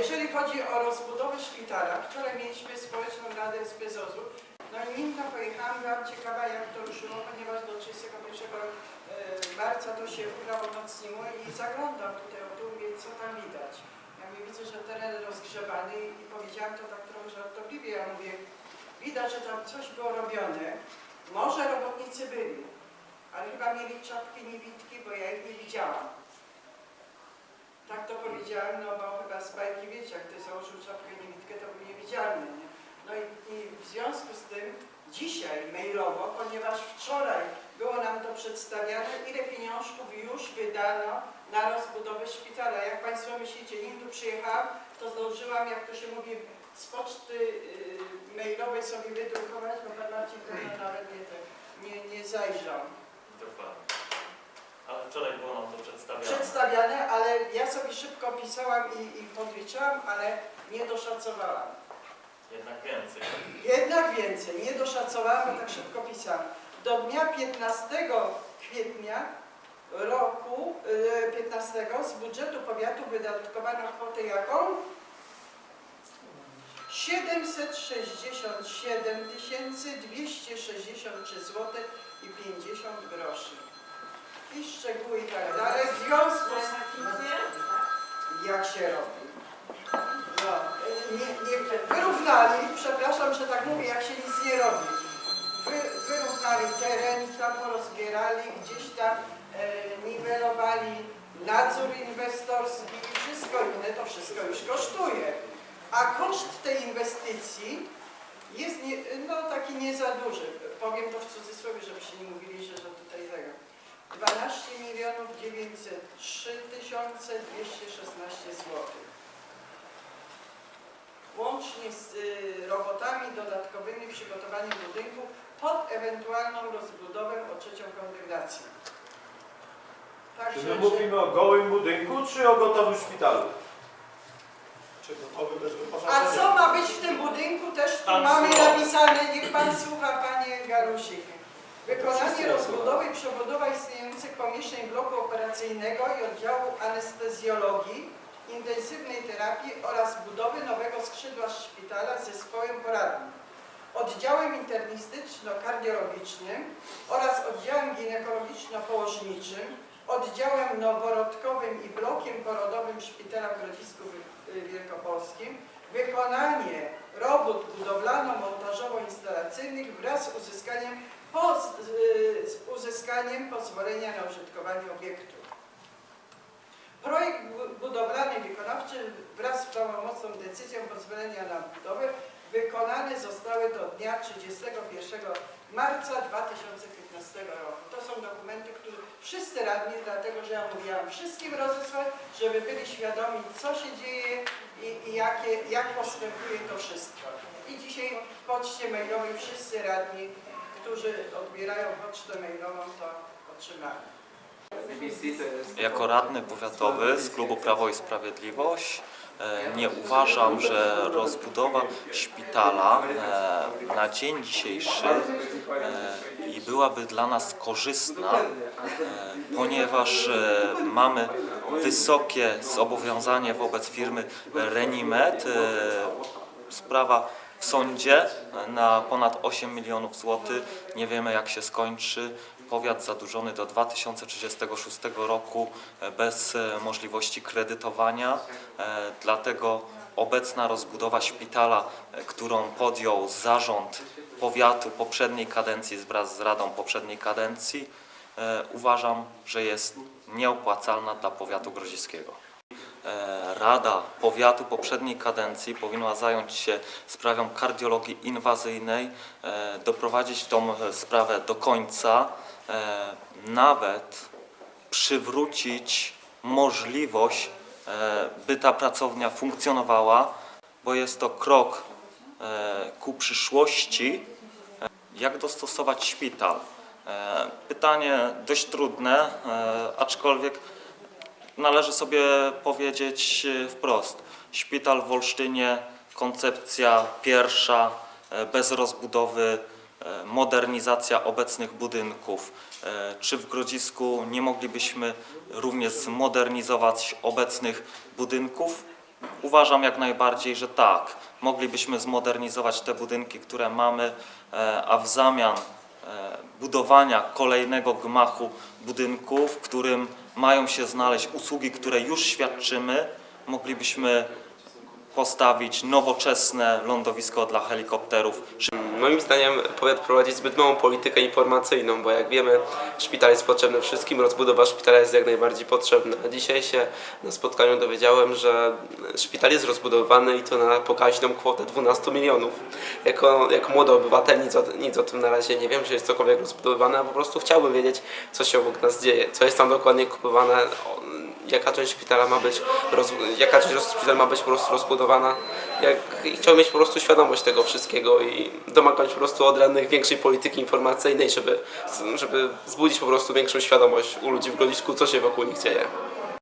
Jeżeli chodzi o rozbudowę szpitala, wczoraj mieliśmy społeczną radę z Bezozu. No i nim tam pojechałam, byłam ciekawa jak to ruszyło, ponieważ do 31 e, marca to się uprawomocniło i zaglądam tutaj o tu, co tam widać. Ja mówię, widzę, że teren rozgrzebany i, i powiedziałam to tak trochę żartobliwie, ja mówię, widać, że tam coś było robione. Może robotnicy byli, ale chyba mieli czapki niewidki, bo ja ich nie widziałam. Tak to powiedziałem, no bo chyba z bajki wiecie, jak ktoś założył czapkę niewidkę, to był niewidzialny. Nie? No i, i w związku z tym dzisiaj mailowo, ponieważ wczoraj było nam to przedstawiane, ile pieniążków już wydano na rozbudowę szpitala. Jak Państwo myślicie, nim tu przyjechałam, to zdążyłam, jak to się mówi, z poczty yy, mailowej sobie wydrukować, bo Pan Marcin pewno nawet nie, nie, nie zajrzał. Dokładnie. Ale wczoraj było nam to przedstawione. Przedstawiane, ale ja sobie szybko pisałam i, i podliczałam, ale nie doszacowałam. Jednak więcej. Jednak więcej, nie doszacowałam, bo tak szybko pisałam. Do dnia 15 kwietnia roku e, 15 z budżetu powiatu wydatkowano kwotę jaką? 767 263 zł i 50 groszy. I szczegóły i tak dalej. W związku z jak się robi. No, nie, nie, wyrównali, przepraszam, że tak mówię, jak się nic nie robi. Wy, wyrównali teren, tam porozbierali, gdzieś tam e, niwelowali nadzór inwestorski i wszystko inne, to wszystko już kosztuje. A koszt tej inwestycji jest nie, no, taki nie za duży. Powiem to w cudzysłowie, żebyście nie mówili, że, że tutaj tego. 12 milionów 903 tysiące 216 zł. Łącznie z y, robotami dodatkowymi przygotowaniem budynku pod ewentualną rozbudowę o trzecią kondygnację. Czy Także, my mówimy o gołym budynku, czy o gotowym szpitalu? Czy gotowy bez A wyposażenia? co ma być w tym budynku? Też tu Tam mamy są. napisane, niech Pan słucha, Panie Garusik. Wykonanie rozbudowy i przebudowa istniejących pomieszczeń bloku operacyjnego i oddziału anestezjologii, intensywnej terapii oraz budowy nowego skrzydła szpitala z zespołem poradnim, oddziałem internistyczno-kardiologicznym oraz oddziałem ginekologiczno-położniczym, oddziałem noworodkowym i blokiem porodowym Szpitala w Grodzisku Wy- Wielkopolskim, wykonanie robót budowlano-montażowo-instalacyjnych wraz z uzyskaniem, uzyskaniem pozwolenia na użytkowanie obiektu. Projekt bu- budowlany wykonawczy wraz z prawomocną decyzją pozwolenia na budowę wykonane zostały do dnia 31 marca 2015 roku. To są dokumenty, które wszyscy radni, dlatego że ja mówiłam wszystkim rozesłać, żeby byli świadomi, co się dzieje i, i jakie, jak postępuje to wszystko. I dzisiaj w poczcie mailowej wszyscy radni, odbierają pocztę mailową, to otrzymali. Jako radny powiatowy z klubu Prawo i Sprawiedliwość e, nie uważam, że rozbudowa szpitala e, na dzień dzisiejszy e, i byłaby dla nas korzystna, ponieważ mamy wysokie zobowiązanie wobec firmy Renimed. Sprawa w sądzie na ponad 8 milionów złotych. Nie wiemy jak się skończy. Powiat zadłużony do 2036 roku e, bez e, możliwości kredytowania. E, Dlatego obecna rozbudowa szpitala, którą podjął zarząd powiatu poprzedniej kadencji wraz z radą poprzedniej kadencji, uważam, że jest nieopłacalna dla powiatu grodziskiego. E, Rada Powiatu poprzedniej kadencji powinna zająć się sprawą kardiologii inwazyjnej, e, doprowadzić tą e, sprawę do końca, nawet przywrócić możliwość, by ta pracownia funkcjonowała, bo jest to krok ku przyszłości. Jak dostosować szpital? Pytanie dość trudne, aczkolwiek należy sobie powiedzieć e, wprost. Szpital w Olsztynie, koncepcja pierwsza, e, bez rozbudowy, e, modernizacja obecnych budynków. E, Czy w Grodzisku nie moglibyśmy również zmodernizować obecnych budynków? Uważam jak najbardziej, że tak. Moglibyśmy zmodernizować te budynki, które mamy, a w zamian budowania kolejnego gmachu budynku, w którym mają się znaleźć usługi, które już świadczymy, moglibyśmy postawić nowoczesne lądowisko dla helikopterów, Moim zdaniem powiat prowadzi zbyt małą politykę informacyjną, bo jak wiemy, szpital jest potrzebny wszystkim, rozbudowa szpitala jest jak najbardziej potrzebna. Dzisiaj się na spotkaniu dowiedziałem, że szpital jest rozbudowany i to na pokaźną kwotę 12 milionów. Jako, jako młody obywatel nic o, nic o tym na razie nie wiem, że jest cokolwiek rozbudowane, a po prostu chciałbym wiedzieć, co się obok nas dzieje, co jest tam dokładnie kupowane, jaka część szpitala ma być, roz, jaka część szpitala ma być po prostu rozbudowana. Jak, I chciałbym mieć po prostu świadomość tego wszystkiego i domagać po prostu od radnych większej polityki informacyjnej, żeby, żeby wzbudzić po prostu większą świadomość u ludzi w Grodzisku, co się wokół nich dzieje.